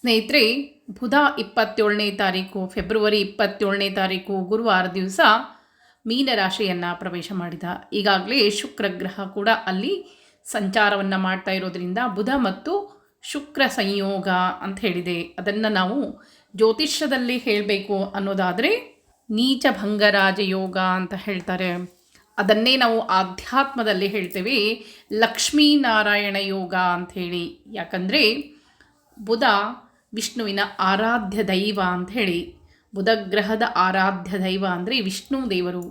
ಸ್ನೇಹಿತರೆ, ಬುಧ ಇಪ್ಪತ್ತೇಳನೇ ತಾರೀಕು, ಫೆಬ್ರವರಿ ಇಪ್ಪತ್ತೇಳನೇ ತಾರೀಕು ಗುರುವಾರ ದಿವಸ ಮೀನರಾಶಿಯನ್ನು ಪ್ರವೇಶ ಮಾಡಿದ. ಈಗಾಗಲೇ ಶುಕ್ರ ಗ್ರಹ ಕೂಡ ಅಲ್ಲಿ ಸಂಚಾರವನ್ನು ಮಾಡ್ತಾ ಇರೋದ್ರಿಂದ ಬುಧ ಮತ್ತು ಶುಕ್ರ ಸಂಯೋಗ ಅಂತ ಹೇಳಿದೆ. ಅದನ್ನು ನಾವು ಜ್ಯೋತಿಷ್ಯದಲ್ಲಿ ಹೇಳಬೇಕು ಅನ್ನೋದಾದರೆ ನೀಚ ಭಂಗರಾಜ ಯೋಗ ಅಂತ ಹೇಳ್ತಾರೆ. ಅದನ್ನೇ ನಾವು ಆಧ್ಯಾತ್ಮದಲ್ಲಿ ಹೇಳ್ತೇವೆ. ಲಕ್ಷ್ಮೀನಾರಾಯಣ ಯೋಗ ಅಂತ ಹೇಳಿ. ಯಾಕಂದರೆ ಬುಧ ವಿಷ್ಣುವಿನ ಆರಾಧ್ಯ ದೈವ ಅಂತ ಹೇಳಿ, ಬುಧಗ್ರಹದ ಆರಾಧ್ಯ ದೈವ ಅಂದರೆ ವಿಷ್ಣು ದೇವರು.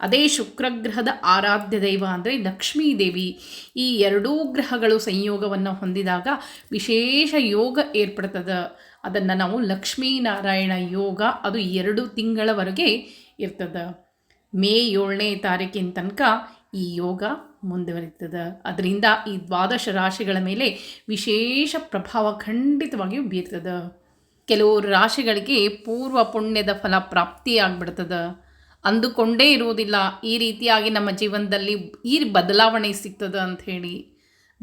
ಅದೇ ಶುಕ್ರಗ್ರಹದ ಆರಾಧ್ಯ ದೈವ ಅಂದರೆ ಲಕ್ಷ್ಮೀ ದೇವಿ. ಈ ಎರಡೂ ಗ್ರಹಗಳು ಸಂಯೋಗವನ್ನು ಹೊಂದಿದಾಗ ವಿಶೇಷ ಯೋಗ ಏರ್ಪಡ್ತದೆ. ಅದನ್ನು ನಾವು ಲಕ್ಷ್ಮೀನಾರಾಯಣ ಯೋಗ ಅದು ಎರಡು ತಿಂಗಳವರೆಗೆ ಇರ್ತದೆ. ಮೇ ಏಳನೇ ತಾರೀಕಿನ ತನಕ ಈ ಯೋಗ ಮುಂದುವರಿತದೆ. ಅದರಿಂದ ಈ ದ್ವಾದಶ ರಾಶಿಗಳ ಮೇಲೆ ವಿಶೇಷ ಪ್ರಭಾವ ಖಂಡಿತವಾಗಿಯೂ ಬೀರ್ತದೆ. ಕೆಲವು ರಾಶಿಗಳಿಗೆ ಪೂರ್ವ ಪುಣ್ಯದ ಫಲ ಪ್ರಾಪ್ತಿಯಾಗ್ಬಿಡ್ತದೆ. ಅಂದುಕೊಂಡೇ ಇರುವುದಿಲ್ಲ. ಈ ರೀತಿಯಾಗಿ ನಮ್ಮ ಜೀವನದಲ್ಲಿ ಈ ಬದಲಾವಣೆ ಸಿಗ್ತದೆ ಅಂತ ಹೇಳಿ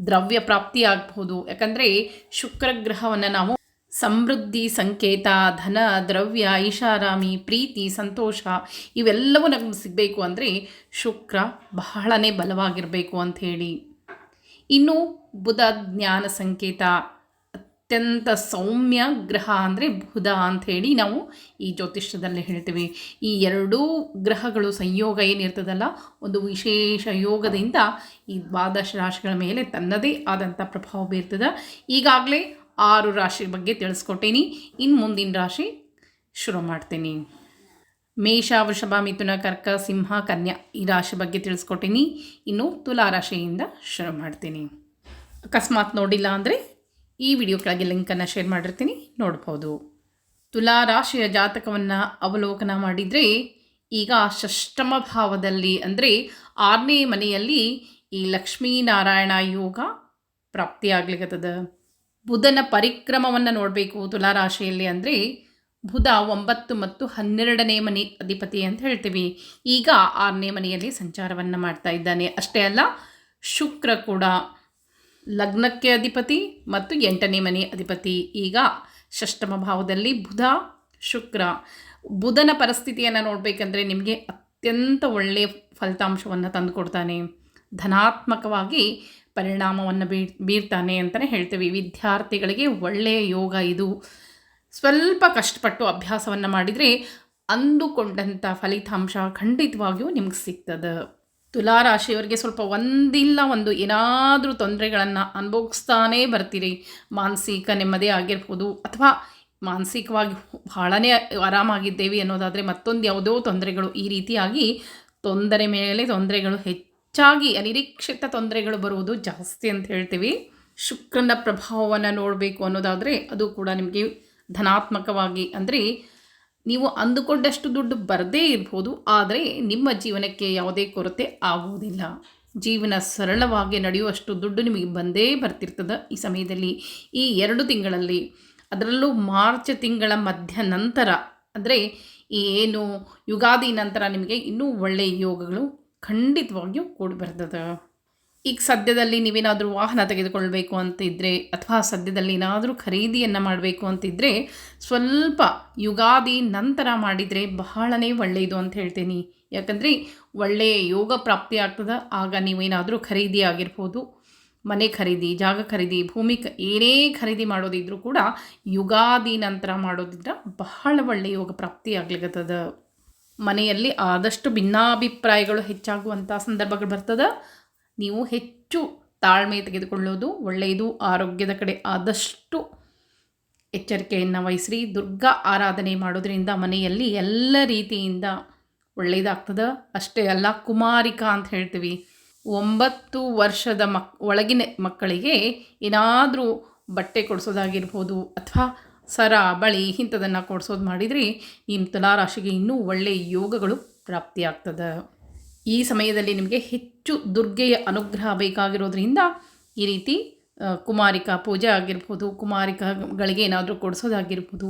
ದ್ರವ್ಯ ಪ್ರಾಪ್ತಿ ಆಗಬಹುದು ಯಾಕಂದರೆ ಶುಕ್ರ ಗ್ರಹವನ್ನು ನಾವು ಸಮೃದ್ಧಿ, ಸಂಕೇತ, ಧನ, ದ್ರವ್ಯ, ಐಷಾರಾಮಿ, ಪ್ರೀತಿ, ಸಂತೋಷ ಇವೆಲ್ಲವೂ ನಮಗೆ ಸಿಗಬೇಕು ಅಂದರೆ ಶುಕ್ರ ಬಹಳನೇ ಬಲವಾಗಿರಬೇಕು ಅಂಥೇಳಿ ಇನ್ನು ಬುಧ ಜ್ಞಾನ ಸಂಕೇತ, ಅತ್ಯಂತ ಸೌಮ್ಯ ಗ್ರಹ ಅಂದರೆ ಬುಧ ಅಂಥೇಳಿ ನಾವು ಈ ಜ್ಯೋತಿಷ್ಯದಲ್ಲಿ ಹೇಳ್ತೀವಿ. ಈ ಎರಡೂ ಗ್ರಹಗಳು ಸಂಯೋಗ ಏನಿರ್ತದಲ್ಲ, ಒಂದು ವಿಶೇಷ ಯೋಗದಿಂದ ಈ ದ್ವಾದಶ ರಾಶಿಗಳ ಮೇಲೆ ತನ್ನದೇ ಆದಂಥ ಪ್ರಭಾವ ಬೀರ್ತದೆ. ಈಗಾಗಲೇ ಆರು ರಾಶಿ ಬಗ್ಗೆ ತಿಳಿಸ್ಕೊಟ್ಟೇನಿ. ಇನ್ನು ಮುಂದಿನ ರಾಶಿ ಶುರು ಮಾಡ್ತೀನಿ. ಮೇಷ, ವೃಷಭ, ಮಿಥುನ, ಕರ್ಕ, ಸಿಂಹ, ಕನ್ಯಾ ಈ ರಾಶಿ ಬಗ್ಗೆ ತಿಳಿಸ್ಕೊಟ್ಟೀನಿ. ಇನ್ನು ತುಲಾ ರಾಶಿಯಿಂದ ಶುರು ಮಾಡ್ತೀನಿ. ಅಕಸ್ಮಾತ್ ನೋಡಿಲ್ಲ ಅಂದರೆ ಈ ವಿಡಿಯೋ ಕೆಳಗೆ ಲಿಂಕನ್ನು ಶೇರ್ ಮಾಡಿರ್ತೀನಿ. ನೋಡ್ಬೋದು. ತುಲಾ ರಾಶಿಯ ಜಾತಕವನ್ನು ಅವಲೋಕನ ಮಾಡಿದರೆ ಈಗ ಷಷ್ಟಮ ಭಾವದಲ್ಲಿ ಅಂದರೆ ಆರನೇ ಮನೆಯಲ್ಲಿ ಈ ಲಕ್ಷ್ಮೀನಾರಾಯಣ ಯೋಗ ಪ್ರಾಪ್ತಿಯಾಗ್ಲಿಕ್ಕತ್ತದ ಬುಧನ ಪರಿಕ್ರಮವನ್ನು ನೋಡಬೇಕು ತುಲಾರಾಶಿಯಲ್ಲಿ ಅಂದರೆ ಬುಧ ಒಂಬತ್ತು ಮತ್ತು ಹನ್ನೆರಡನೇ ಮನೆ ಅಧಿಪತಿ ಅಂತ ಹೇಳ್ತೀವಿ. ಈಗ ಆರನೇ ಮನೆಯಲ್ಲಿ ಸಂಚಾರವನ್ನು ಮಾಡ್ತಾ ಇದ್ದಾನೆ. ಅಷ್ಟೇ ಅಲ್ಲ, ಶುಕ್ರ ಕೂಡ ಲಗ್ನಕ್ಕೆ ಅಧಿಪತಿ ಮತ್ತು ಎಂಟನೇ ಮನೆ ಅಧಿಪತಿ. ಈಗ ಷಷ್ಟಮ ಭಾವದಲ್ಲಿ ಬುಧ, ಶುಕ್ರ. ಬುಧನ ಪರಿಸ್ಥಿತಿಯನ್ನು ನೋಡಬೇಕಂದ್ರೆ ನಿಮಗೆ ಅತ್ಯಂತ ಒಳ್ಳೆಯ ಫಲಿತಾಂಶವನ್ನು ತಂದುಕೊಡ್ತಾನೆ ಧನಾತ್ಮಕವಾಗಿ ಪರಿಣಾಮವನ್ನು ಬೀ ಬೀರ್ತಾನೆ ಅಂತಲೇ ಹೇಳ್ತೀವಿ. ವಿದ್ಯಾರ್ಥಿಗಳಿಗೆ ಒಳ್ಳೆಯ ಯೋಗ ಇದು. ಸ್ವಲ್ಪ ಕಷ್ಟಪಟ್ಟು ಅಭ್ಯಾಸವನ್ನು ಮಾಡಿದರೆ ಅಂದುಕೊಂಡಂಥ ಫಲಿತಾಂಶ ಖಂಡಿತವಾಗಿಯೂ ನಿಮ್ಗೆ ಸಿಗ್ತದೆ. ತುಲಾರಾಶಿಯವರಿಗೆ ಸ್ವಲ್ಪ ಒಂದಿಲ್ಲ ಒಂದು ಏನಾದರೂ ತೊಂದರೆಗಳನ್ನು ಅನುಭವಿಸ್ತಾನೇ ಬರ್ತೀರಿ. ಮಾನಸಿಕ ನೆಮ್ಮದಿ ಆಗಿರ್ಬೋದು ಅಥವಾ ಮಾನಸಿಕವಾಗಿ ಭಾಳನೇ ಆರಾಮಾಗಿದ್ದೇವೆ ಅನ್ನೋದಾದರೆ ಮತ್ತೊಂದು ಯಾವುದೋ ತೊಂದರೆಗಳು ಈ ರೀತಿಯಾಗಿ ತೊಂದರೆ ಮೇಲೆ ತೊಂದರೆಗಳು ಹೆಚ್ಚಾಗಿ ಅನಿರೀಕ್ಷಿತ ತೊಂದರೆಗಳು ಬರುವುದು ಜಾಸ್ತಿ ಅಂತ ಹೇಳ್ತೀವಿ. ಶುಕ್ರನ ಪ್ರಭಾವವನ್ನು ನೋಡಬೇಕು ಅನ್ನೋದಾದರೆ ಅದು ಕೂಡ ನಿಮಗೆ ಧನಾತ್ಮಕವಾಗಿ ಅಂದರೆ ನೀವು ಅಂದುಕೊಂಡಷ್ಟು ದುಡ್ಡು ಬರದೇ ಇರ್ಬೋದು, ಆದರೆ ನಿಮ್ಮ ಜೀವನಕ್ಕೆ ಯಾವುದೇ ಕೊರತೆ ಆಗುವುದಿಲ್ಲ. ಜೀವನ ಸರಳವಾಗಿ ನಡೆಯುವಷ್ಟು ದುಡ್ಡು ನಿಮಗೆ ಬಂದೇ ಬರ್ತಿರ್ತದೆ ಈ ಸಮಯದಲ್ಲಿ. ಈ ಎರಡು ತಿಂಗಳಲ್ಲಿ, ಅದರಲ್ಲೂ ಮಾರ್ಚ್ ತಿಂಗಳ ಮಧ್ಯ ನಂತರ, ಅಂದರೆ ಈ ಏನು ಯುಗಾದಿ ನಂತರ ನಿಮಗೆ ಇನ್ನೂ ಒಳ್ಳೆಯ ಯೋಗಗಳು ಖಂಡಿತವಾಗಿಯೂ ಕೂಡಿ ಬರ್ತದೆ. ಈಗ ಸದ್ಯದಲ್ಲಿ ನೀವೇನಾದರೂ ವಾಹನ ತೆಗೆದುಕೊಳ್ಬೇಕು ಅಂತಿದ್ದರೆ ಅಥವಾ ಸದ್ಯದಲ್ಲಿ ಏನಾದರೂ ಖರೀದಿಯನ್ನು ಮಾಡಬೇಕು ಅಂತಿದ್ದರೆ ಸ್ವಲ್ಪ ಯುಗಾದಿ ನಂತರ ಮಾಡಿದರೆ ಬಹಳನೇ ಒಳ್ಳೆಯದು ಅಂತ ಹೇಳ್ತೀನಿ. ಯಾಕಂದರೆ ಒಳ್ಳೆಯ ಯೋಗ ಪ್ರಾಪ್ತಿ ಆಗ್ತದೆ, ಆಗ ನೀವೇನಾದರೂ ಖರೀದಿ ಆಗಿರ್ಬೋದು. ಮನೆ ಖರೀದಿ, ಜಾಗ ಖರೀದಿ, ಭೂಮಿ ಏನೇ ಖರೀದಿ ಮಾಡೋದಿದ್ರೂ ಕೂಡ ಯುಗಾದಿ ನಂತರ ಮಾಡೋದಿದ್ರೆ ಬಹಳ ಒಳ್ಳೆಯ ಯೋಗ ಪ್ರಾಪ್ತಿ ಆಗ್ಲಿಕ್ಕತ್ತದ ಮನೆಯಲ್ಲಿ ಆದಷ್ಟು ಭಿನ್ನಾಭಿಪ್ರಾಯಗಳು ಹೆಚ್ಚಾಗುವಂಥ ಸಂದರ್ಭಗಳು ಬರ್ತದೆ. ನೀವು ಹೆಚ್ಚು ತಾಳ್ಮೆ ತೆಗೆದುಕೊಳ್ಳೋದು ಒಳ್ಳೆಯದು. ಆರೋಗ್ಯದ ಕಡೆ ಆದಷ್ಟು ಎಚ್ಚರಿಕೆಯನ್ನು ವಹಿಸ್ರಿ. ದುರ್ಗಾ ಆರಾಧನೆ ಮಾಡೋದರಿಂದ ಮನೆಯಲ್ಲಿ ಎಲ್ಲ ರೀತಿಯಿಂದ ಒಳ್ಳೆಯದಾಗ್ತದೆ. ಅಷ್ಟೇ ಅಲ್ಲ, ಕುಮಾರಿಕಾ ಅಂತ ಹೇಳ್ತೀವಿ. ಒಂಬತ್ತು ವರ್ಷದ ಮಕ್, ಒಳಗಿನ ಮಕ್ಕಳಿಗೆ ಏನಾದರೂ ಬಟ್ಟೆ ಕೊಡಿಸೋದಾಗಿರ್ಬೋದು ಅಥವಾ ಸರ ಬಳಿ ಇಂಥದನ್ನು ಕೊಡಿಸೋದು ಮಾಡಿದರೆ ನಿಮ್ಮ ತುಲಾರಾಶಿಗೆ ಇನ್ನೂ ಒಳ್ಳೆಯ ಯೋಗಗಳು ಪ್ರಾಪ್ತಿಯಾಗ್ತದೆ. ಈ ಸಮಯದಲ್ಲಿ ನಿಮಗೆ ಹೆಚ್ಚು ದುರ್ಗೆಯ ಅನುಗ್ರಹ ಬೇಕಾಗಿರೋದ್ರಿಂದ ಈ ರೀತಿ ಕುಮಾರಿಕಾ ಪೂಜೆ ಆಗಿರ್ಬೋದು, ಕುಮಾರಿಕಾಗಳಿಗೆ ಏನಾದರೂ ಕೊಡಿಸೋದಾಗಿರ್ಬೋದು,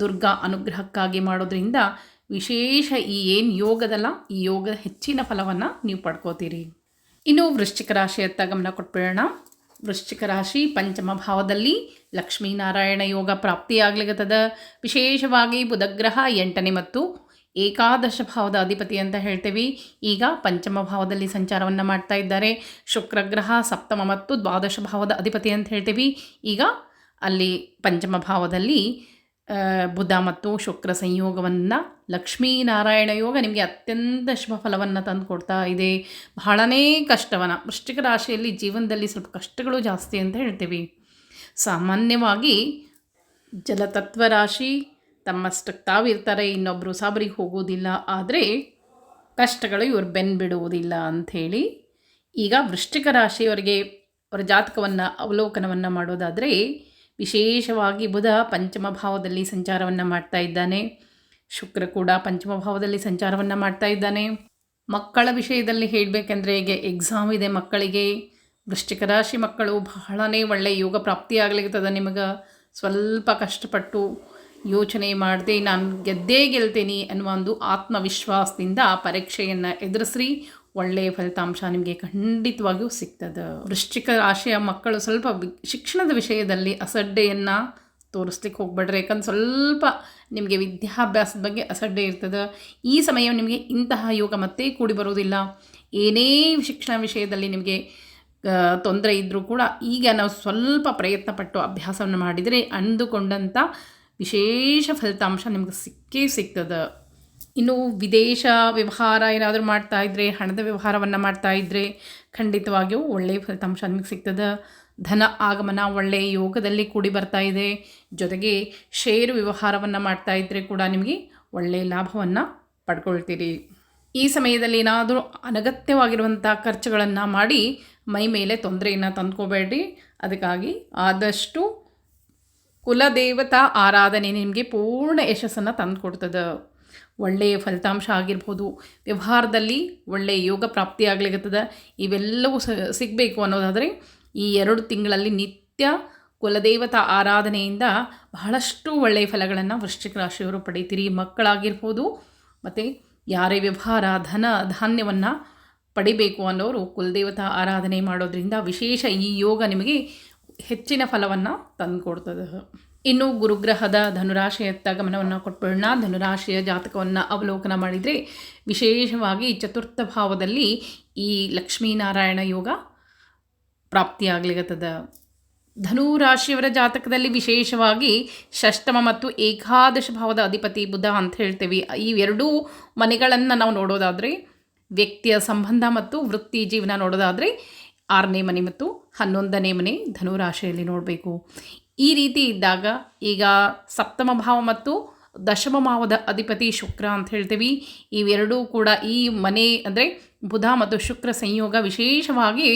ದುರ್ಗಾ ಅನುಗ್ರಹಕ್ಕಾಗಿ ಮಾಡೋದ್ರಿಂದ ವಿಶೇಷ ಈ ಏನು ಯೋಗದಲ್ಲ, ಈ ಯೋಗದ ಹೆಚ್ಚಿನ ಫಲವನ್ನು ನೀವು ಪಡ್ಕೋತೀರಿ. ಇನ್ನು ವೃಶ್ಚಿಕ ರಾಶಿಯತ್ತ ಗಮನ ಕೊಟ್ಬಿಡೋಣ. ವೃಶ್ಚಿಕ ರಾಶಿ ಪಂಚಮ ಭಾವದಲ್ಲಿ ಲಕ್ಷ್ಮೀನಾರಾಯಣ ಯೋಗ ಪ್ರಾಪ್ತಿಯಾಗ್ಲಿಕತ್ತದ ವಿಶೇಷವಾಗಿ ಬುಧಗ್ರಹ ಎಂಟನೇ ಮತ್ತು ಏಕಾದಶ ಭಾವದ ಅಧಿಪತಿ ಅಂತ ಹೇಳ್ತೇವೆ. ಈಗ ಪಂಚಮ ಭಾವದಲ್ಲಿ ಸಂಚಾರವನ್ನು ಮಾಡ್ತಾ ಇದ್ದಾರೆ. ಶುಕ್ರಗ್ರಹ ಸಪ್ತಮ ಮತ್ತು ದ್ವಾದಶ ಭಾವದ ಅಧಿಪತಿ ಅಂತ ಹೇಳ್ತೀವಿ. ಈಗ ಅಲ್ಲಿ ಪಂಚಮ ಭಾವದಲ್ಲಿ ಬುಧ ಮತ್ತು ಶುಕ್ರ ಸಂಯೋಗವನ್ನು ಲಕ್ಷ್ಮೀನಾರಾಯಣ ಯೋಗ ನಿಮಗೆ ಅತ್ಯಂತ ಶುಭ ಫಲವನ್ನು ತಂದು ಕೊಡ್ತಾ ಇದೆ. ಬಹಳನೇ ಕಷ್ಟವನ್ನು, ವೃಶ್ಚಿಕ ರಾಶಿಯಲ್ಲಿ ಜೀವನದಲ್ಲಿ ಸ್ವಲ್ಪ ಕಷ್ಟಗಳು ಜಾಸ್ತಿ ಅಂತ ಹೇಳ್ತೀವಿ. ಸಾಮಾನ್ಯವಾಗಿ ಜಲತತ್ವರಾಶಿ ತಮ್ಮಷ್ಟಕ್ಕೆ ತಾವಿರ್ತಾರೆ ಇನ್ನೊಬ್ಬರು ಸಾಬರಿಗೆ ಹೋಗೋದಿಲ್ಲ ಆದರೆ ಕಷ್ಟಗಳು ಇವರು ಬೆನ್ನು ಬಿಡುವುದಿಲ್ಲ ಅಂಥೇಳಿ. ಈಗ ವೃಶ್ಚಿಕ ರಾಶಿಯವರಿಗೆ ಅವರ ಜಾತಕವನ್ನು, ಅವಲೋಕನವನ್ನು ಮಾಡೋದಾದರೆ ವಿಶೇಷವಾಗಿ ಬುಧ ಪಂಚಮ ಭಾವದಲ್ಲಿ ಸಂಚಾರವನ್ನು ಮಾಡ್ತಾ ಇದ್ದಾನೆ. ಶುಕ್ರ ಕೂಡ ಪಂಚಮ ಭಾವದಲ್ಲಿ ಸಂಚಾರವನ್ನು ಮಾಡ್ತಾ ಇದ್ದಾನೆ. ಮಕ್ಕಳ ವಿಷಯದಲ್ಲಿ ಹೇಳಬೇಕೆಂದ್ರೆ ಈಗ ಎಕ್ಸಾಮ್ ಇದೆ ಮಕ್ಕಳಿಗೆ. ವೃಶ್ಚಿಕ ರಾಶಿ ಮಕ್ಕಳು ಬಹಳನೇ ಒಳ್ಳೆಯ ಯೋಗ ಪ್ರಾಪ್ತಿಯಾಗ್ಲಿರ್ತದ ನಿಮಗೆ. ಸ್ವಲ್ಪ ಕಷ್ಟಪಟ್ಟು ಯೋಚನೆ ಮಾಡದೆ ನಾನು ಗೆದ್ದೇ ಗೆಲ್ತೀನಿ ಅನ್ನುವ ಒಂದು ಆತ್ಮವಿಶ್ವಾಸದಿಂದ ಪರೀಕ್ಷೆಯನ್ನು ಎದುರಿಸ್ರಿ. ಒಳ್ಳೆಯ ಫಲಿತಾಂಶ ನಿಮಗೆ ಖಂಡಿತವಾಗಿಯೂ ಸಿಗ್ತದೆ. ವೃಶ್ಚಿಕ ರಾಶಿಯ ಮಕ್ಕಳು ಸ್ವಲ್ಪ ಶಿಕ್ಷಣದ ವಿಷಯದಲ್ಲಿ ಅಸಡ್ಡೆಯನ್ನು ತೋರಿಸ್ಲಿಕ್ಕೆ ಹೋಗ್ಬೇಡ್ರಿ. ಯಾಕಂದ್ರೆ ಸ್ವಲ್ಪ ನಿಮಗೆ ವಿದ್ಯಾಭ್ಯಾಸದ ಬಗ್ಗೆ ಅಸಡ್ಡೆ ಇರ್ತದೆ. ಈ ಸಮಯ ನಿಮಗೆ ಇಂತಹ ಯೋಗ ಮತ್ತೆ ಕೂಡಿ ಬರೋದಿಲ್ಲ ಏನೇ ಶಿಕ್ಷಣ ವಿಷಯದಲ್ಲಿ ನಿಮಗೆ ತೊಂದರೆ ಇದ್ದರೂ ಕೂಡ ಈಗ ನಾವು ಸ್ವಲ್ಪ ಪ್ರಯತ್ನ ಪಟ್ಟು ಅಭ್ಯಾಸವನ್ನು ಮಾಡಿದರೆ ಅಂದುಕೊಂಡಂಥ ವಿಶೇಷ ಫಲಿತಾಂಶ ನಿಮ್ಗೆ ಸಿಕ್ಕೇ ಸಿಗ್ತದೆ. ಇನ್ನು ವಿದೇಶ ವ್ಯವಹಾರ ಏನಾದರೂ ಮಾಡ್ತಾ ಇದ್ದರೆ ಹಣದ ವ್ಯವಹಾರವನ್ನು ಮಾಡ್ತಾ ಇದ್ದರೆ ಖಂಡಿತವಾಗಿಯೂ ಒಳ್ಳೆಯ ಫಲಿತಾಂಶ ನಿಮಗೆ ಸಿಗ್ತದೆ. ಧನ ಆಗಮನ ಒಳ್ಳೆಯ ಯೋಗದಲ್ಲಿ ಕೂಡಿ ಬರ್ತಾ ಇದೆ. ಜೊತೆಗೆ ಷೇರು ವ್ಯವಹಾರವನ್ನು ಮಾಡ್ತಾ ಇದ್ದರೆ ಕೂಡ ನಿಮಗೆ ಒಳ್ಳೆಯ ಲಾಭವನ್ನು ಪಡ್ಕೊಳ್ತೀರಿ. ಈ ಸಮಯದಲ್ಲಿ ಏನಾದರೂ ಅನಗತ್ಯವಾಗಿರುವಂಥ ಖರ್ಚುಗಳನ್ನು ಮಾಡಿ ಮೈ ಮೇಲೆ ತೊಂದರೆಯನ್ನು ತಂದ್ಕೋಬೇಡ್ರಿ. ಅದಕ್ಕಾಗಿ ಆದಷ್ಟು ಕುಲದೇವತಾ ಆರಾಧನೆ ನಿಮಗೆ ಪೂರ್ಣ ಯಶಸ್ಸನ್ನು ತಂದುಕೊಡ್ತದೆ. ಒಳ್ಳೆಯ ಫಲಿತಾಂಶ ಆಗಿರ್ಬೋದು. ವ್ಯವಹಾರದಲ್ಲಿ ಒಳ್ಳೆಯ ಯೋಗ ಪ್ರಾಪ್ತಿಯಾಗ್ಲಿಕ್ಕತ್ತದ ಇವೆಲ್ಲವೂ ಸಿಗಬೇಕು ಅನ್ನೋದಾದರೆ ಈ ಎರಡು ತಿಂಗಳಲ್ಲಿ ನಿತ್ಯ ಕುಲದೇವತಾ ಆರಾಧನೆಯಿಂದ ಬಹಳಷ್ಟು ಒಳ್ಳೆಯ ಫಲಗಳನ್ನು ವೃಶ್ಚಿಕ ರಾಶಿಯವರು ಪಡಿತೀರಿ. ಮಕ್ಕಳಾಗಿರ್ಬೋದು, ಮತ್ತು ಯಾರೇ ವ್ಯವಹಾರ, ಧನ, ಧಾನ್ಯವನ್ನು ಪಡಿಬೇಕು ಅನ್ನೋರು ಕುಲದೇವತಾ ಆರಾಧನೆ ಮಾಡೋದ್ರಿಂದ ವಿಶೇಷ ಈ ಯೋಗ ನಿಮಗೆ ಹೆಚ್ಚಿನ ಫಲವನ್ನು ತಂದುಕೊಡ್ತದೆ. ಇನ್ನು ಗುರುಗ್ರಹದ ಧನುರಾಶಿಯತ್ತ ಗಮನವನ್ನು ಕೊಟ್ಬಿಡೋಣ. ಧನುರಾಶಿಯ ಜಾತಕವನ್ನು ಅವಲೋಕನ ಮಾಡಿದರೆ ವಿಶೇಷವಾಗಿ ಚತುರ್ಥ ಭಾವದಲ್ಲಿ ಈ ಲಕ್ಷ್ಮೀನಾರಾಯಣ ಯೋಗ ಪ್ರಾಪ್ತಿಯಾಗ್ಲಿಕತ್ತದ. ಧನು ರಾಶಿಯವರ ಜಾತಕದಲ್ಲಿ ವಿಶೇಷವಾಗಿ ಷಷ್ಟಮ ಮತ್ತು ಏಕಾದಶ ಭಾವದ ಅಧಿಪತಿ ಬುಧ ಅಂತ ಹೇಳ್ತೇವೆ. ಈ ಎರಡೂ ಮನೆಗಳನ್ನು ನಾವು ನೋಡೋದಾದರೆ ವ್ಯಕ್ತಿಯ ಸಂಬಂಧ ಮತ್ತು ವೃತ್ತಿ ಜೀವನ ನೋಡೋದಾದರೆ ಆರನೇ ಮನೆ ಮತ್ತು ಹನ್ನೊಂದನೇ ಮನೆ ಧನುರಾಶಿಯಲ್ಲಿ ನೋಡಬೇಕು. ಈ ರೀತಿ ಇದ್ದಾಗ ಈಗ ಸಪ್ತಮ ಭಾವ ಮತ್ತು ದಶಮ ಭಾವದ ಅಧಿಪತಿ ಶುಕ್ರ ಅಂತ ಹೇಳ್ತೀವಿ. ಇವೆರಡೂ ಕೂಡ ಈ ಮನೆ ಅಂದರೆ ಬುಧ ಮತ್ತು ಶುಕ್ರ ಸಂಯೋಗ ವಿಶೇಷವಾಗಿ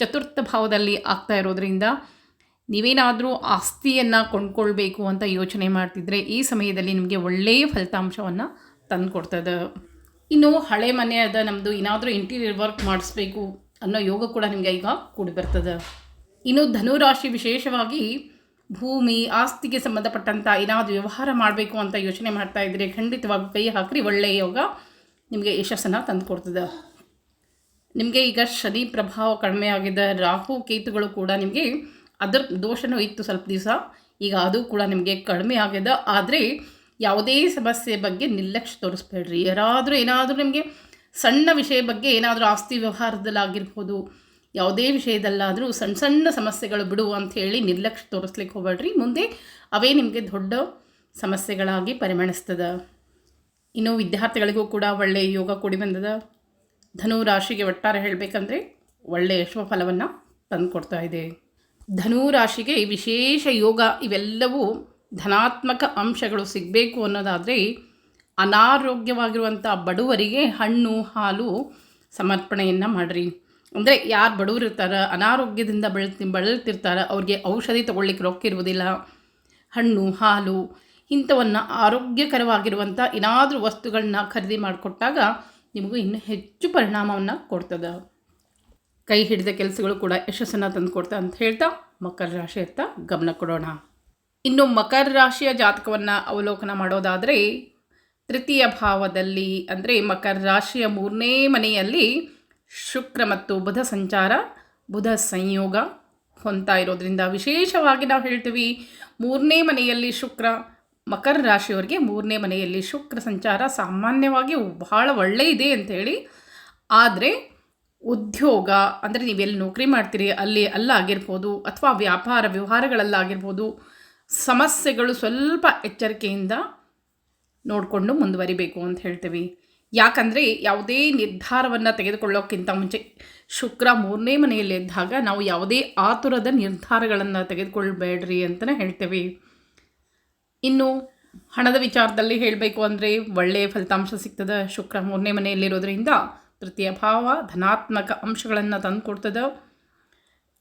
ಚತುರ್ಥ ಭಾವದಲ್ಲಿ ಆಗ್ತಾ ಇರೋದ್ರಿಂದ ನೀವೇನಾದರೂ ಆಸ್ತಿಯನ್ನು ಕೊಂಡ್ಕೊಳ್ಬೇಕು ಅಂತ ಯೋಚನೆ ಮಾಡ್ತಿದ್ರೆ ಈ ಸಮಯದಲ್ಲಿ ನಿಮಗೆ ಒಳ್ಳೆಯ ಫಲಿತಾಂಶವನ್ನು ತಂದುಕೊಡ್ತದೆ. ಇನ್ನು ಹಳೆ ಮನೆ ಅದ ನಮ್ಮದು ಏನಾದರೂ ಇಂಟೀರಿಯರ್ ವರ್ಕ್ ಮಾಡಿಸ್ಬೇಕು ಅನ್ನೋ ಯೋಗ ಕೂಡ ನಿಮಗೆ ಈಗ ಕೂಡಿ ಬರ್ತದೆ. ಇನ್ನು ಧನುರಾಶಿ ವಿಶೇಷವಾಗಿ ಭೂಮಿ, ಆಸ್ತಿಗೆ ಸಂಬಂಧಪಟ್ಟಂಥ ಏನಾದರೂ ವ್ಯವಹಾರ ಮಾಡಬೇಕು ಅಂತ ಯೋಚನೆ ಮಾಡ್ತಾ ಇದ್ದರೆ ಖಂಡಿತವಾಗಿ ಕೈ ಹಾಕ್ರಿ ಒಳ್ಳೆಯ ಯೋಗ ನಿಮಗೆ ಯಶಸ್ಸನ್ನು ತಂದುಕೊಡ್ತದೆ ನಿಮಗೆ ಈಗ ಶನಿ ಪ್ರಭಾವ ಕಡಿಮೆ ಆಗಿದೆ, ರಾಹು, ಕೇತುಗಳು ಕೂಡ ನಿಮಗೆ ಅದರ ದೋಷನೂ ಇತ್ತು ಸ್ವಲ್ಪ ದಿವಸ. ಈಗ ಅದು ಕೂಡ ನಿಮಗೆ ಕಡಿಮೆ ಆಗಿದೆ. ಆದರೆ ಯಾವುದೇ ಸಮಸ್ಯೆ ಬಗ್ಗೆ ನಿರ್ಲಕ್ಷ್ಯ ತೋರಿಸ್ಬೇಡ್ರಿ. ಯಾರಾದರೂ ಏನಾದರೂ ನಿಮಗೆ ಸಣ್ಣ ವಿಷಯ ಬಗ್ಗೆ ಏನಾದರೂ ಆಸ್ತಿ ವ್ಯವಹಾರದಲ್ಲಾಗಿರ್ಬೋದು, ಯಾವುದೇ ವಿಷಯದಲ್ಲಾದರೂ ಸಣ್ಣ ಸಣ್ಣ ಸಮಸ್ಯೆಗಳು ಬಿಡು ಅಂತ ಹೇಳಿ ನಿರ್ಲಕ್ಷ್ಯ ತೋರಿಸ್ಲಿಕ್ಕೆ ಹೋಗಬೇಡ್ರಿ. ಮುಂದೆ ಅವೇ ನಿಮಗೆ ದೊಡ್ಡ ಸಮಸ್ಯೆಗಳಾಗಿ ಪರಿಮಣಿಸ್ತದ ಇನ್ನು ವಿದ್ಯಾರ್ಥಿಗಳಿಗೂ ಕೂಡ ಒಳ್ಳೆಯ ಯೋಗ ಕೂಡಿ ಬಂದದ. ಧನು ರಾಶಿಗೆ ಒಟ್ಟಾರೆ ಹೇಳಬೇಕಂದ್ರೆ ಒಳ್ಳೆಯ ಯಶ್ವಫಲವನ್ನು ಫಲವನ್ನು ತಂದುಕೊಡ್ತಾ ಇದೆ. ಧನು ರಾಶಿಗೆ ವಿಶೇಷ ಯೋಗ ಇವೆಲ್ಲವೂ ಧನಾತ್ಮಕ ಅಂಶಗಳು ಸಿಗಬೇಕು ಅನ್ನೋದಾದರೆ ಅನಾರೋಗ್ಯವಾಗಿರುವಂಥ ಬಡವರಿಗೆ ಹಣ್ಣು, ಹಾಲು ಸಮರ್ಪಣೆಯನ್ನು ಮಾಡಿರಿ. ಅಂದರೆ ಯಾರು ಬಡವರು ಇರ್ತಾರೆ, ಅನಾರೋಗ್ಯದಿಂದ ಬಳಲ್ತಿ ಬಳಲ್ತಿರ್ತಾರೆ, ಅವ್ರಿಗೆ ಔಷಧಿ ತೊಗೊಳ್ಳಿಕ್ಕೆ ರೊಕ್ಕ ಇರುವುದಿಲ್ಲ, ಹಣ್ಣು, ಹಾಲು ಇಂಥವನ್ನು ಆರೋಗ್ಯಕರವಾಗಿರುವಂಥ ಏನಾದರೂ ವಸ್ತುಗಳನ್ನ ಖರೀದಿ ಮಾಡಿಕೊಟ್ಟಾಗ ನಿಮಗೂ ಇನ್ನೂ ಹೆಚ್ಚು ಪರಿಣಾಮವನ್ನು ಕೊಡ್ತದೆ. ಕೈ ಹಿಡಿದ ಕೆಲಸಗಳು ಕೂಡ ಯಶಸ್ಸನ್ನು ತಂದುಕೊಡ್ತಾ ಅಂತ ಹೇಳ್ತಾ ಮಕರ ರಾಶಿ ಅಂತ ಗಮನ ಕೊಡೋಣ. ಇನ್ನು ಮಕರ ರಾಶಿಯ ಜಾತಕವನ್ನು ಅವಲೋಕನ ಮಾಡೋದಾದರೆ ತೃತೀಯ ಭಾವದಲ್ಲಿ ಅಂದರೆ ಮಕರ ರಾಶಿಯ ಮೂರನೇ ಮನೆಯಲ್ಲಿ ಶುಕ್ರ ಮತ್ತು ಬುಧ ಸಂಚಾರ, ಬುಧ ಸಂಯೋಗ ಹೊಂತಾ ಇರೋದ್ರಿಂದ ವಿಶೇಷವಾಗಿ ನಾವು ಹೇಳ್ತೀವಿ ಮೂರನೇ ಮನೆಯಲ್ಲಿ ಶುಕ್ರ, ಮಕರ ರಾಶಿಯವರಿಗೆ ಮೂರನೇ ಮನೆಯಲ್ಲಿ ಶುಕ್ರ ಸಂಚಾರ ಸಾಮಾನ್ಯವಾಗಿ ಬಹಳ ಒಳ್ಳೆಯದೇ ಅಂಥೇಳಿ ಆದರೆ ಉದ್ಯೋಗ ಅಂದರೆ ನೀವೆಲ್ಲಿ ನೌಕರಿ ಮಾಡ್ತೀರಿ, ಅಲ್ಲಿ ಅಲ್ಲಾಗಿರ್ಬೋದು ಅಥವಾ ವ್ಯಾಪಾರ ವ್ಯವಹಾರಗಳಲ್ಲಾಗಿರ್ಬೋದು ಸಮಸ್ಯೆಗಳು ಸ್ವಲ್ಪ ಎಚ್ಚರಿಕೆಯಿಂದ ನೋಡಿಕೊಂಡು ಮುಂದುವರಿಬೇಕು ಅಂತ ಹೇಳ್ತೀವಿ. ಯಾಕಂದರೆ ಯಾವುದೇ ನಿರ್ಧಾರವನ್ನು ತೆಗೆದುಕೊಳ್ಳೋಕ್ಕಿಂತ ಮುಂಚೆ ಶುಕ್ರ ಮೂರನೇ ಮನೆಯಲ್ಲಿ ಇದ್ದಾಗ ನಾವು ಯಾವುದೇ ಆತುರದ ನಿರ್ಧಾರಗಳನ್ನು ತೆಗೆದುಕೊಳ್ಬೇಡ್ರಿ ಅಂತಲೇ ಹೇಳ್ತೇವೆ. ಇನ್ನು ಹಣದ ವಿಚಾರದಲ್ಲಿ ಹೇಳಬೇಕು ಅಂದರೆ ಒಳ್ಳೆಯ ಫಲಿತಾಂಶ ಸಿಗ್ತದೆ. ಶುಕ್ರ ಮೂರನೇ ಮನೆಯಲ್ಲಿರೋದ್ರಿಂದ ತೃತೀಯ ಭಾವ ಧನಾತ್ಮಕ ಅಂಶಗಳನ್ನು ತಂದುಕೊಡ್ತದೆ.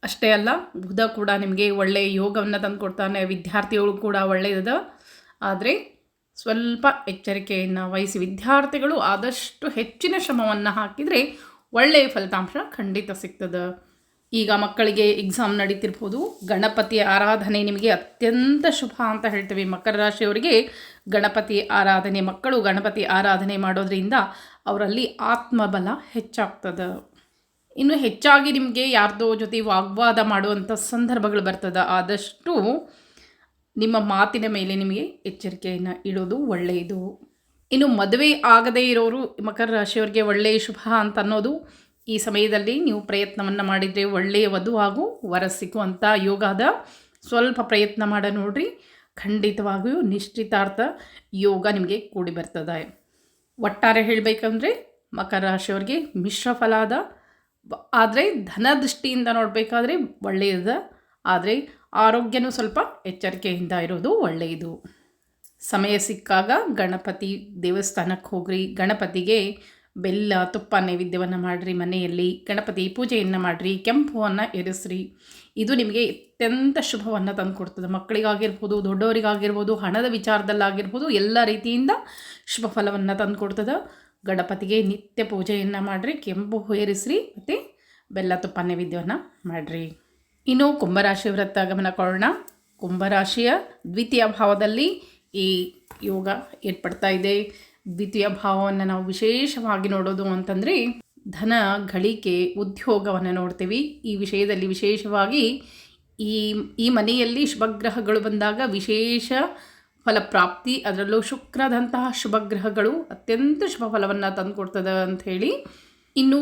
ಅಷ್ಟೇ ಅಲ್ಲ, ಬುಧ ಕೂಡ ನಿಮಗೆ ಒಳ್ಳೆಯ ಯೋಗವನ್ನು ತಂದುಕೊಡ್ತಾನೆ ವಿದ್ಯಾರ್ಥಿಗಳು ಕೂಡ ಒಳ್ಳೆಯದ. ಆದರೆ ಸ್ವಲ್ಪ ಎಚ್ಚರಿಕೆಯನ್ನು ವಹಿಸಿ ವಿದ್ಯಾರ್ಥಿಗಳು ಆದಷ್ಟು ಹೆಚ್ಚಿನ ಶ್ರಮವನ್ನು ಹಾಕಿದರೆ ಒಳ್ಳೆಯ ಫಲಿತಾಂಶ ಖಂಡಿತ ಸಿಗ್ತದೆ. ಈಗ ಮಕ್ಕಳಿಗೆ ಎಕ್ಸಾಮ್ ನಡೀತಿರ್ಬೋದು ಗಣಪತಿ ಆರಾಧನೆ ನಿಮಗೆ ಅತ್ಯಂತ ಶುಭ ಅಂತ ಹೇಳ್ತೀವಿ. ಮಕರ ರಾಶಿಯವರಿಗೆ ಗಣಪತಿ ಆರಾಧನೆ, ಮಕ್ಕಳು ಗಣಪತಿ ಆರಾಧನೆ ಮಾಡೋದ್ರಿಂದ ಅವರಲ್ಲಿ ಆತ್ಮಬಲ ಹೆಚ್ಚಾಗ್ತದೆ. ಇನ್ನು ಹೆಚ್ಚಾಗಿ ನಿಮಗೆ ಯಾರ್ದೋ ಜೊತೆ ವಾಗ್ವಾದ ಮಾಡುವಂಥ ಸಂದರ್ಭಗಳು ಬರ್ತದೆ, ಆದಷ್ಟು ನಿಮ್ಮ ಮಾತಿನ ಮೇಲೆ ನಿಮಗೆ ಎಚ್ಚರಿಕೆಯನ್ನು ಇಡೋದು ಒಳ್ಳೆಯದು. ಇನ್ನು ಮದುವೆ ಆಗದೇ ಇರೋರು ಮಕರ ರಾಶಿಯವರಿಗೆ ಒಳ್ಳೆಯ ಶುಭ ಅಂತ ಅನ್ನೋದು ಈ ಸಮಯದಲ್ಲಿ ನೀವು ಪ್ರಯತ್ನವನ್ನು ಮಾಡಿದರೆ ಒಳ್ಳೆಯ ವಧು ಹಾಗೂ ವರ ಸಿಕ್ಕುವಂಥ ಯೋಗದ ಸ್ವಲ್ಪ ಪ್ರಯತ್ನ ಮಾಡ ನೋಡ್ರಿ. ಖಂಡಿತವಾಗಿಯೂ ನಿಶ್ಚಿತಾರ್ಥ ಯೋಗ ನಿಮಗೆ ಕೂಡಿ ಬರ್ತದೆ. ಒಟ್ಟಾರೆ ಹೇಳಬೇಕಂದ್ರೆ ಮಕರ ರಾಶಿಯವರಿಗೆ ಮಿಶ್ರ ಫಲ ಅದ ಆದರೆ ಧನ ದೃಷ್ಟಿಯಿಂದ ನೋಡಬೇಕಾದ್ರೆ ಒಳ್ಳೆಯದ. ಆದರೆ ಆರೋಗ್ಯನೂ ಸ್ವಲ್ಪ ಎಚ್ಚರಿಕೆಯಿಂದ ಇರೋದು ಒಳ್ಳೆಯದು. ಸಮಯ ಸಿಕ್ಕಾಗ ಗಣಪತಿ ದೇವಸ್ಥಾನಕ್ಕೆ ಹೋಗ್ರಿ. ಗಣಪತಿಗೆ ಬೆಲ್ಲ, ತುಪ್ಪ, ನೈವೇದ್ಯವನ್ನು ಮಾಡಿರಿ ಮನೆಯಲ್ಲಿ. ಗಣಪತಿ ಪೂಜೆಯನ್ನು ಮಾಡಿರಿ, ಕೆಂಪುವನ್ನು ಎರಿಸ್ರಿ. ಇದು ನಿಮಗೆ ಅತ್ಯಂತ ಶುಭವನ್ನು ತಂದುಕೊಡ್ತದೆ. ಮಕ್ಕಳಿಗಾಗಿರ್ಬೋದು, ದೊಡ್ಡವರಿಗಾಗಿರ್ಬೋದು, ಹಣದ ವಿಚಾರದಲ್ಲಾಗಿರ್ಬೋದು, ಎಲ್ಲ ರೀತಿಯಿಂದ ಶುಭ ಫಲವನ್ನು ತಂದುಕೊಡ್ತದೆ. ಗಣಪತಿಗೆ ನಿತ್ಯ ಪೂಜೆಯನ್ನು ಮಾಡಿರಿ, ಕೆಂಪು ಹೇರಿಸ್ರಿ ಮತ್ತು ಬೆಲ್ಲ ತುಪ್ಪ ನೈವೇದ್ಯವನ್ನು ಮಾಡಿರಿ. ಇನ್ನು ಕುಂಭರಾಶಿ ವ್ರತ ಗಮನ ಕೊಡೋಣ. ಕುಂಭರಾಶಿಯ ದ್ವಿತೀಯ ಭಾವದಲ್ಲಿ ಈ ಯೋಗ ಏರ್ಪಡ್ತಾ ಇದೆ. ದ್ವಿತೀಯ ಭಾವವನ್ನು ನಾವು ವಿಶೇಷವಾಗಿ ನೋಡೋದು ಅಂತಂದರೆ ಧನ ಗಳಿಕೆ ಉದ್ಯೋಗವನ್ನು ನೋಡ್ತೀವಿ. ಈ ವಿಷಯದಲ್ಲಿ ವಿಶೇಷವಾಗಿ ಈ ಈ ಮನೆಯಲ್ಲಿ ಶುಭಗ್ರಹಗಳು ಬಂದಾಗ ವಿಶೇಷ ಫಲಪ್ರಾಪ್ತಿ, ಅದರಲ್ಲೂ ಶುಕ್ರದಂತಹ ಶುಭಗ್ರಹಗಳು ಅತ್ಯಂತ ಶುಭ ಫಲವನ್ನು ತಂದುಕೊಡ್ತದೆ ಅಂಥೇಳಿ ಇನ್ನು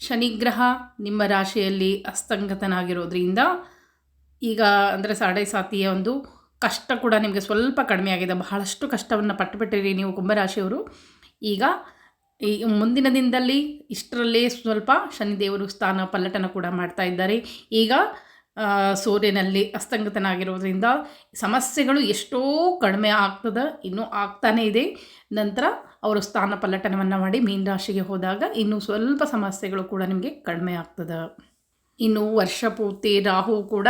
ಶನಿಗ್ರಹ ನಿಮ್ಮ ರಾಶಿಯಲ್ಲಿ ಅಸ್ತಂಗತನಾಗಿರೋದ್ರಿಂದ, ಈಗ ಅಂದರೆ ಸಾಡೆ ಸಾತಿಯ ಒಂದು ಕಷ್ಟ ಕೂಡ ನಿಮಗೆ ಸ್ವಲ್ಪ ಕಡಿಮೆ ಆಗಿದೆ. ಬಹಳಷ್ಟು ಕಷ್ಟವನ್ನು ಪಟ್ಟುಬಿಟ್ಟಿರಿ ನೀವು ಕುಂಭರಾಶಿಯವರು. ಈಗ ಈ ಮುಂದಿನ ದಿನದಲ್ಲಿ ಇಷ್ಟರಲ್ಲೇ ಸ್ವಲ್ಪ ಶನಿದೇವರು ಸ್ಥಾನ ಪಲ್ಲಟನ ಕೂಡ ಮಾಡ್ತಾ ಇದ್ದಾರೆ. ಈಗ ಸೂರ್ಯನಲ್ಲಿ ಅಸ್ತಂಗತನಾಗಿರೋದ್ರಿಂದ ಸಮಸ್ಯೆಗಳು ಎಷ್ಟೋ ಕಡಿಮೆ ಆಗ್ತದೆ, ಇನ್ನೂ ಆಗ್ತಾನೇ ಇದೆ. ನಂತರ ಅವರು ಸ್ಥಾನ ಪಲ್ಲಟನವನ್ನು ಮಾಡಿ ಮೀನ ರಾಶಿಗೆ ಹೋದಾಗ ಇನ್ನೂ ಸ್ವಲ್ಪ ಸಮಸ್ಯೆಗಳು ಕೂಡ ನಿಮಗೆ ಕಡಿಮೆ ಆಗ್ತದೆ. ಇನ್ನು ವರ್ಷ ಪೂರ್ತಿ ರಾಹು ಕೂಡ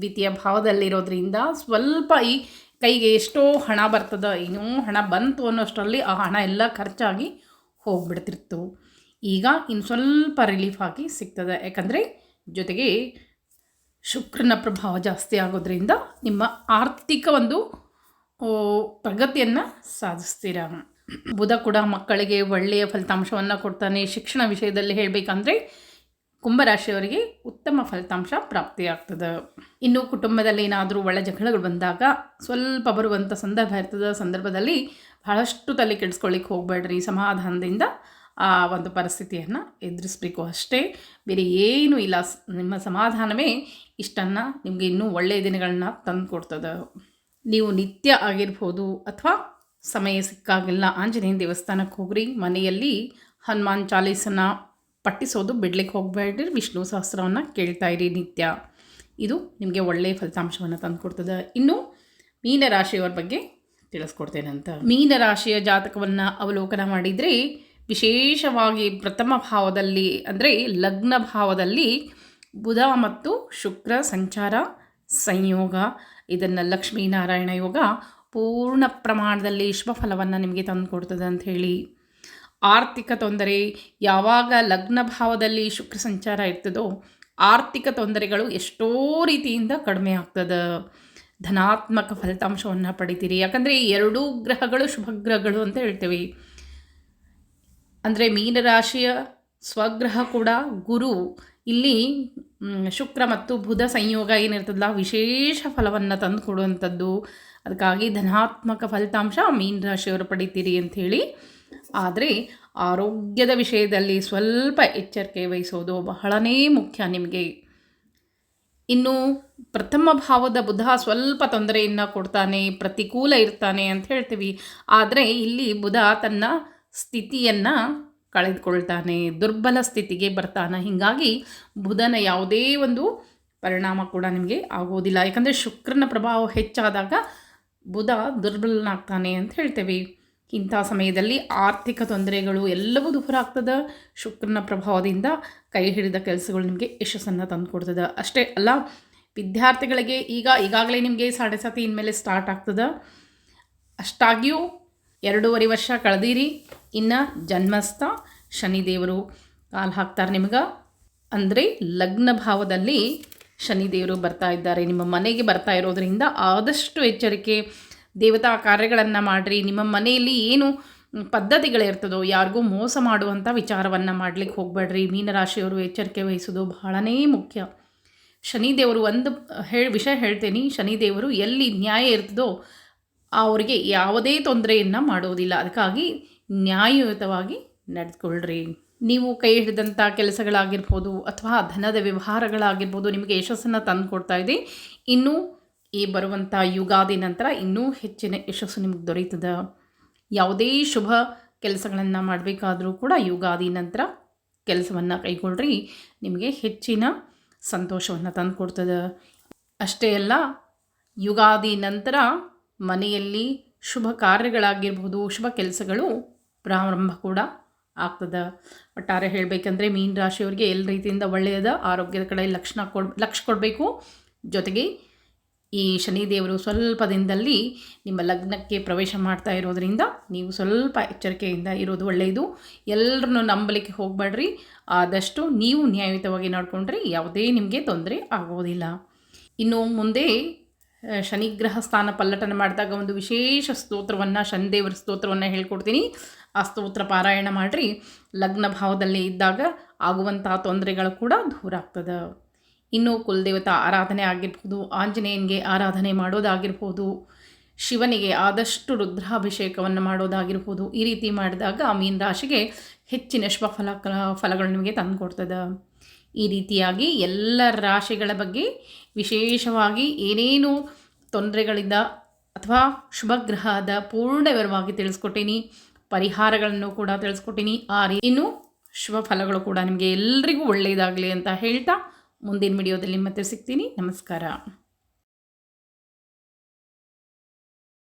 ದ್ವಿತೀಯ ಭಾವದಲ್ಲಿರೋದ್ರಿಂದ ಸ್ವಲ್ಪ ಈ ಕೈಗೆ ಎಷ್ಟೋ ಹಣ ಬರ್ತದೆ, ಇನ್ನೂ ಹಣ ಬಂತು ಅನ್ನೋಷ್ಟರಲ್ಲಿ ಆ ಹಣ ಎಲ್ಲ ಖರ್ಚಾಗಿ ಹೋಗ್ಬಿಡ್ತಿರ್ತು. ಈಗ ಇನ್ನು ಸ್ವಲ್ಪ ರಿಲೀಫ್ ಆಗಿ ಸಿಗ್ತದೆ. ಯಾಕಂದರೆ ಜೊತೆಗೆ ಶುಕ್ರನ ಪ್ರಭಾವ ಜಾಸ್ತಿ ಆಗೋದ್ರಿಂದ ನಿಮ್ಮ ಆರ್ಥಿಕ ಒಂದು ಪ್ರಗತಿಯನ್ನು ಸಾಧಿಸ್ತೀರ? ಬುಧ ಕೂಡ ಮಕ್ಕಳಿಗೆ ಒಳ್ಳೆಯ ಫಲಿತಾಂಶವನ್ನು ಕೊಡ್ತಾನೆ. ಶಿಕ್ಷಣ ವಿಷಯದಲ್ಲಿ ಹೇಳಬೇಕಂದ್ರೆ ಕುಂಭರಾಶಿಯವರಿಗೆ ಉತ್ತಮ ಫಲಿತಾಂಶ ಪ್ರಾಪ್ತಿಯಾಗ್ತದೆ. ಇನ್ನು ಕುಟುಂಬದಲ್ಲಿ ಏನಾದರೂ ಒಳ್ಳೆ ಜಗಳಗಳು ಬಂದಾಗ ಸ್ವಲ್ಪ ಬರುವಂಥ ಸಂದರ್ಭ ಇರ್ತದ. ಸಂದರ್ಭದಲ್ಲಿ ಬಹಳಷ್ಟು ತಲೆ ಕೆಡಿಸ್ಕೊಳ್ಳಿಕ್ಕೆ ಹೋಗಬೇಡ್ರಿ. ಸಮಾಧಾನದಿಂದ ಆ ಒಂದು ಪರಿಸ್ಥಿತಿಯನ್ನು ಎದುರಿಸಬೇಕು ಅಷ್ಟೇ. ಬೇರೆ ಏನೂ ಇಲ್ಲ. ನಿಮ್ಮ ಸಮಾಧಾನವೇ ಇಷ್ಟನ್ನು ನಿಮಗೆ ಇನ್ನೂ ಒಳ್ಳೆಯ ದಿನಗಳನ್ನ ತಂದು ಕೊಡ್ತದೆ ನೀವು ನಿತ್ಯ ಆಗಿರ್ಬೋದು ಅಥವಾ ಸಮಯ ಸಿಕ್ಕಾಗೆಲ್ಲ. ಆಂಜನೇಯ ದೇವಸ್ಥಾನಕ್ಕೆ ಹೋಗ್ರಿ. ಮನೆಯಲ್ಲಿ ಹನುಮಾನ್ ಚಾಲೀಸನ್ನು ಪಟ್ಟಿಸೋದು ಬಿಡ್ಲಿಕ್ಕೆ ಹೋಗಬೇಡ್ರಿ. ವಿಷ್ಣು ಸಹಸ್ರವನ್ನು ಕೇಳ್ತಾ ಇರಿ ನಿತ್ಯ. ಇದು ನಿಮಗೆ ಒಳ್ಳೆಯ ಫಲಿತಾಂಶವನ್ನು ತಂದು ಕೊಡ್ತದೆ ಇನ್ನು ಮೀನರಾಶಿಯವರ ಬಗ್ಗೆ ತಿಳಿಸ್ಕೊಡ್ತೇನೆ ಅಂತ ಮೀನರಾಶಿಯ ಜಾತಕವನ್ನು ಅವಲೋಕನ ಮಾಡಿದರೆ ವಿಶೇಷವಾಗಿ ಪ್ರಥಮ ಭಾವದಲ್ಲಿ ಅಂದರೆ ಲಗ್ನ ಭಾವದಲ್ಲಿ ಬುಧ ಮತ್ತು ಶುಕ್ರ ಸಂಚಾರ, ಸಂಯೋಗ, ಇದನ್ನು ಲಕ್ಷ್ಮೀನಾರಾಯಣ ಯೋಗ ಪೂರ್ಣ ಪ್ರಮಾಣದಲ್ಲಿ ಶುಭಫಲವನ್ನು ನಿಮಗೆ ತಂದು ಕೊಡ್ತದೆ ಅಂತ ಹೇಳಿ. ಆರ್ಥಿಕ ತೊಂದರೆ, ಯಾವಾಗ ಲಗ್ನ ಭಾವದಲ್ಲಿ ಶುಕ್ರ ಸಂಚಾರ ಇರ್ತದೋ ಆರ್ಥಿಕ ತೊಂದರೆಗಳು ಎಷ್ಟೋ ರೀತಿಯಿಂದ ಕಡಿಮೆ ಆಗ್ತದೆ. ಧನಾತ್ಮಕ ಫಲಿತಾಂಶವನ್ನು ಪಡಿತೀರಿ. ಯಾಕಂದರೆ ಎರಡೂ ಗ್ರಹಗಳು ಶುಭ ಗ್ರಹಗಳು ಅಂತ ಹೇಳ್ತೇವೆ. ಅಂದರೆ ಮೀನರಾಶಿಯ ಸ್ವಗ್ರಹ ಕೂಡ ಗುರು. ಇಲ್ಲಿ ಶುಕ್ರ ಮತ್ತು ಬುಧ ಸಂಯೋಗ ಏನಿರ್ತದಲ್ಲ ವಿಶೇಷ ಫಲವನ್ನು ತಂದು ಕೊಡುವಂಥದ್ದು. ಅದಕ್ಕಾಗಿ ಧನಾತ್ಮಕ ಫಲಿತಾಂಶ ಮೀನ ರಾಶಿಯವರು ಪಡಿತೀರಿ ಅಂಥೇಳಿ. ಆದರೆ, ಆರೋಗ್ಯದ ವಿಷಯದಲ್ಲಿ ಸ್ವಲ್ಪ ಎಚ್ಚರಿಕೆ ವಹಿಸೋದು ಬಹಳನೇ ಮುಖ್ಯ ನಿಮಗೆ. ಇನ್ನು, ಪ್ರಥಮ ಭಾವದ ಬುಧ ಸ್ವಲ್ಪ ತೊಂದರೆಯನ್ನು ಕೊಡ್ತಾನೆ, ಪ್ರತಿಕೂಲ ಇರ್ತಾನೆ ಅಂತ ಹೇಳ್ತೀವಿ. ಆದರೆ, ಇಲ್ಲಿ ಬುಧ ತನ್ನ ಸ್ಥಿತಿಯನ್ನು ಕಳೆದುಕೊಳ್ತಾನೆ, ದುರ್ಬಲ ಸ್ಥಿತಿಗೆ ಬರ್ತಾನೆ. ಹೀಗಾಗಿ ಬುಧನ ಯಾವುದೇ ಒಂದು ಪರಿಣಾಮ ಕೂಡ ನಿಮಗೆ ಆಗೋದಿಲ್ಲ. ಯಾಕಂದರೆ ಶುಕ್ರನ ಪ್ರಭಾವ ಹೆಚ್ಚಾದಾಗ ಬುಧ ದುರ್ಬಲನಾಗ್ತಾನೆ ಅಂತ ಹೇಳ್ತೇವೆ. ಇಂಥ ಸಮಯದಲ್ಲಿ ಆರ್ಥಿಕ ತೊಂದರೆಗಳು ಎಲ್ಲವೂ ದೂರ ಆಗ್ತದೆ. ಶುಕ್ರನ ಪ್ರಭಾವದಿಂದ ಕೈ ಹಿಡಿದ ಕೆಲಸಗಳು ನಿಮಗೆ ಯಶಸ್ಸನ್ನು ತಂದು ಕೊಡ್ತದೆ ಅಷ್ಟೇ ಅಲ್ಲ, ವಿದ್ಯಾರ್ಥಿಗಳಿಗೆ ಈಗ ಈಗಾಗಲೇ ನಿಮಗೆ ಸಾಡೆ ಸಾತಿ ಇನ್ಮೇಲೆ ಸ್ಟಾರ್ಟ್ ಆಗ್ತದೆ. ಅಷ್ಟಾಗಿಯೂ ಎರಡೂವರೆ ವರ್ಷ ಕಳೆದಿರಿ. ಇನ್ನು ಜನ್ಮಸ್ಥ ಶನಿದೇವರು. ಕಾಲು ಹಾಕ್ತಾರೆ ನಿಮ್ಗೆ. ಅಂದರೆ ಲಗ್ನ ಭಾವದಲ್ಲಿ ಶನಿದೇವರು ಬರ್ತಾ ಇದ್ದಾರೆ. ನಿಮ್ಮ ಮನೆಗೆ ಬರ್ತಾ ಇರೋದರಿಂದ ಆದಷ್ಟು ಎಚ್ಚರಿಕೆ, ದೇವತಾ ಕಾರ್ಯಗಳನ್ನು ಮಾಡಿರಿ. ನಿಮ್ಮ ಮನೆಯಲ್ಲಿ ಏನು ಪದ್ಧತಿಗಳಿರ್ತದೋ, ಯಾರಿಗೂ ಮೋಸ ಮಾಡುವಂಥ ವಿಚಾರವನ್ನು ಮಾಡಲಿಕ್ಕೆ ಹೋಗಬೇಡ್ರಿ. ಮೀನರಾಶಿಯವರು ಎಚ್ಚರಿಕೆ ವಹಿಸೋದು ಬಹಳನೇ ಮುಖ್ಯ. ಶನಿದೇವರು ಒಂದು ಹೇಳಿ ವಿಷಯ ಹೇಳ್ತೇನೆ. ಶನಿದೇವರು ಎಲ್ಲಿ ನ್ಯಾಯ ಇರ್ತದೋ ಅವರಿಗೆ ಯಾವುದೇ ತೊಂದರೆಯನ್ನು ಮಾಡೋದಿಲ್ಲ ಅದಕ್ಕಾಗಿ ನ್ಯಾಯಯುತವಾಗಿ ನಡೆದುಕೊಳ್ಳ್ರಿ ನೀವು ಕೈ ಹಿಡಿದಂಥ ಕೆಲಸಗಳಾಗಿರ್ಬೋದು ಅಥವಾ ಧನದ ವ್ಯವಹಾರಗಳಾಗಿರ್ಬೋದು ನಿಮಗೆ ಯಶಸ್ಸನ್ನು ತಂದು ಕೊಡ್ತಾ ಇದೆ. ಇನ್ನೂ ಈ ಬರುವಂಥ ಯುಗಾದಿ ನಂತರ ಇನ್ನೂ ಹೆಚ್ಚಿನ ಯಶಸ್ಸು ನಿಮಗೆ ದೊರೆಯುತ್ತದೆ. ಯಾವುದೇ ಶುಭ ಕೆಲಸಗಳನ್ನು ಮಾಡಬೇಕಾದರೂ ಕೂಡ ಯುಗಾದಿ ನಂತರ ಕೆಲಸವನ್ನು ಕೈಗೊಳ್ಳ್ರಿ ನಿಮಗೆ ಹೆಚ್ಚಿನ ಸಂತೋಷವನ್ನು ತಂದು ಕೊಡ್ತದೆ ಅಷ್ಟೇ ಅಲ್ಲ, ಯುಗಾದಿ ನಂತರ ಮನೆಯಲ್ಲಿ ಶುಭ ಕಾರ್ಯಗಳಾಗಿರ್ಬೋದು ಶುಭ ಕೆಲಸಗಳು ಪ್ರಾರಂಭ ಕೂಡ ಆಗ್ತದೆ. ಒಟ್ಟಾರೆ ಹೇಳಬೇಕಂದ್ರೆ ಮೀನ ರಾಶಿಯವರಿಗೆ ಎಲ್ಲ ರೀತಿಯಿಂದ ಒಳ್ಳೆಯದ, ಆರೋಗ್ಯದ ಕಡೆ ಲಕ್ಷಣ ಕೊಡ್, ಲಕ್ಷ ಕೊಡಬೇಕು. ಜೊತೆಗೆ ಈ ಶನಿದೇವರು ಸ್ವಲ್ಪ ದಿನದಲ್ಲಿ ನಿಮ್ಮ ಲಗ್ನಕ್ಕೆ ಪ್ರವೇಶ ಮಾಡ್ತಾ ಇರೋದರಿಂದ ನೀವು ಸ್ವಲ್ಪ ಎಚ್ಚರಿಕೆಯಿಂದ ಇರೋದು ಒಳ್ಳೆಯದು. ಎಲ್ಲರನ್ನು ನಂಬಲಿಕ್ಕೆ ಹೋಗಬೇಡ್ರಿ. ಆದಷ್ಟು ನೀವು ನ್ಯಾಯಯುತವಾಗಿ ನೋಡಿಕೊಂಡ್ರೆ ಯಾವುದೇ ನಿಮಗೆ ತೊಂದರೆ ಆಗೋದಿಲ್ಲ. ಇನ್ನು ಮುಂದೆ ಶನಿಗ್ರಹ ಸ್ಥಾನ ಪಲ್ಲಟನ ಮಾಡಿದಾಗ ಒಂದು ವಿಶೇಷ ಸ್ತೋತ್ರವನ್ನು, ಶನಿದೇವರ ಸ್ತೋತ್ರವನ್ನು ಹೇಳ್ಕೊಡ್ತೀನಿ. ಆ ಸ್ತೋತ್ರ ಪಾರಾಯಣ ಮಾಡಿರಿ. ಲಗ್ನ ಭಾವದಲ್ಲಿ ಇದ್ದಾಗ ಆಗುವಂತಹ ತೊಂದರೆಗಳು ಕೂಡ ದೂರ ಆಗ್ತದೆ. ಇನ್ನು ಕುಲದೇವತಾ ಆರಾಧನೆ ಆಗಿರ್ಬೋದು, ಆಂಜನೇಯನಿಗೆ ಆರಾಧನೆ ಮಾಡೋದಾಗಿರ್ಬೋದು, ಶಿವನಿಗೆ ಆದಷ್ಟು ರುದ್ರಾಭಿಷೇಕವನ್ನು ಮಾಡೋದಾಗಿರ್ಬೋದು, ಈ ರೀತಿ ಮಾಡಿದಾಗ ಮೀನ ರಾಶಿಗೆ ಹೆಚ್ಚಿನ ಶುಭ ಫಲ ಫಲಗಳು ನಿಮಗೆ ತಂದುಕೊಡ್ತದೆ. ಈ ರೀತಿಯಾಗಿ ಎಲ್ಲ ರಾಶಿಗಳ ಬಗ್ಗೆ ವಿಶೇಷವಾಗಿ ಏನೇನು ತೊಂದರೆಗಳಿಂದ ಅಥವಾ ಶುಭಗ್ರಹದ ಪೂರ್ಣ ವಿವರವಾಗಿ ತಿಳಿಸ್ಕೊಟ್ಟೀನಿ, ಪರಿಹಾರಗಳನ್ನು ಕೂಡ ತಿಳಿಸ್ಕೊಟ್ಟೀನಿ, ಆ ಶುಭ ಫಲಗಳು ಕೂಡ ನಿಮಗೆ ಎಲ್ರಿಗೂ ಒಳ್ಳೆಯದಾಗಲಿ ಅಂತ ಹೇಳ್ತಾ ಮುಂದಿನ ವಿಡಿಯೋದಲ್ಲಿ ಮತ್ತೆ ಸಿಗ್ತೀನಿ. ನಮಸ್ಕಾರ.